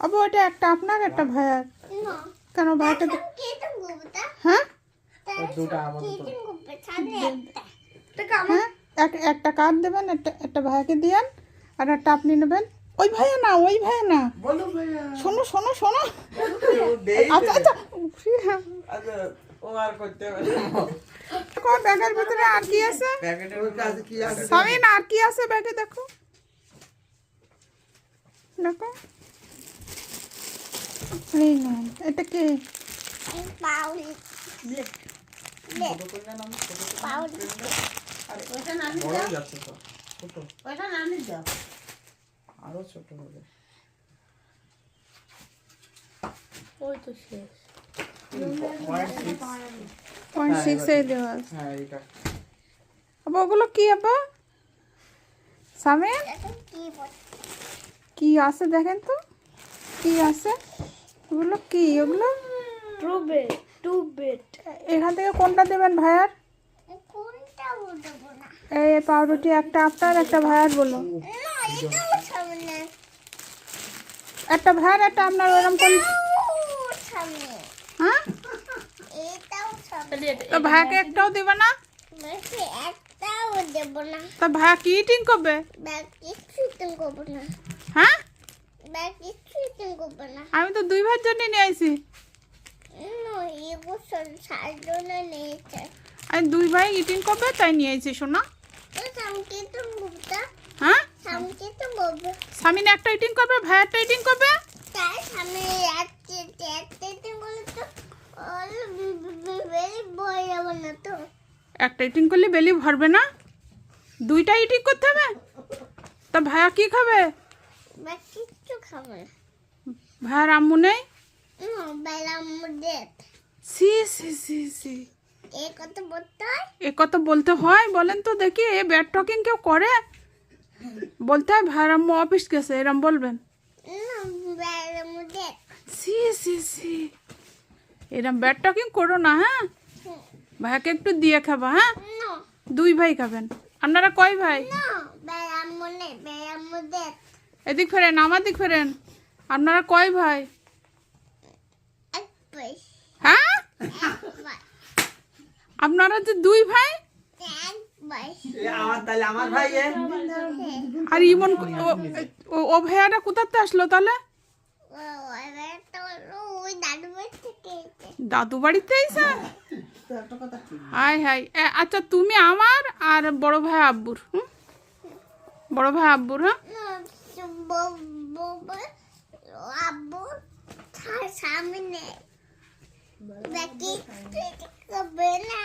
আবু এটা একটা আপনার একটা ভাইয়ার। কেন ভাইটা হ্যাঁ? হ্যাঁ? এক- একটা কার্ড দেবেন একটা একটা ভাইয়াকে দিয়েন আর একটা আপনি নেবেন। ওই ভাইয়া না ওই ভাইয়া না। শোনো শোনো শোনো। আচ্ছা আচ্ছা। আচ্ছা ব্যাগের ভিতরে আর কি আছে? প্যাকেটের মধ্যে আছে কি আছে? সামিন আর কি আছে ব্যাগে দেখো? দেখো। এটা কি? পাউল পাউল হয়ে ছোট। দাও। আরও ছোট হবে। ওই তো শেষ। পয়েন্ট সিক্স এই দেওয়া হ্যাঁ এটা আবার ওগুলো কি আবা সামিন? এটা কি বল কি আছে দেখেন তো? কি আছে? ওগুলো কি? ওগুলো টু বেড টু বেড এখান থেকে কোনটা দেবেন ভাইয়ার? কোনটা বলব না? এই পাউরুটি একটা আপনার একটা ভাইয়ার বলো একটা ভাইয়ার একটা আপনার ওরকম এটাও হ্যাঁ? তো ভাইয়াকে একটাও দেবে না? বেশি একটাও দেবো না। তা ভাইয়া কি ইটিং করবে? হ্যাঁ? আমি তো দুই ভাইয়ের জন্য নিয়ে আইছি। আমি দুই ভাই ইটিং করবে তাই নিয়ে আইছি তো হ্যাঁ? সামিন একটা ইটিং করবে ভাইয়ারটা ইটিং করবে? একটা ইটিং করলে বেলি ভরবে না? দুইটা ইটিং করতে হবে? তা ভাইয়া কি খাবে? কিচ্ছু খাবে না। ভাইয়ার আম্মু নেই? সি সি সি সি এ কত বলতে হয়? এ কত বলতে হয়? বলেন তো দেখি এ ব্যাড টকিং কেউ করে? বলতে হয় ভাইয়ার আম্মু অফিস গেছে এরম বলবেন? সি সি সি এরম ব্যাড টকিং করো না হ্যাঁ? ভাইয়াকে একটু দিয়ে খাবা হ্যাঁ? দুই ভাই খাবেন। আপনারা কয় ভাই? না বেলার মধ্যে এদিক ফেরেন আমার দিক ফেরেন। আপনারা কয় ভাই? হ্যাঁ? আপনারা যে দুই ভাই? এক পয়স এ আমার তাহলে আমার ভাই আর ইমন ও- ভাইয়াটা কোথাতে আসলো তাহলে? দাদু। বাড়িতে ঠিক হাই হাই আচ্ছা তুমি আমার আর বড় ভাই আব্বুর হুম? বড় ভাই আব্বুর হ্যাঁ আব্বু সামনে বাকি করবে না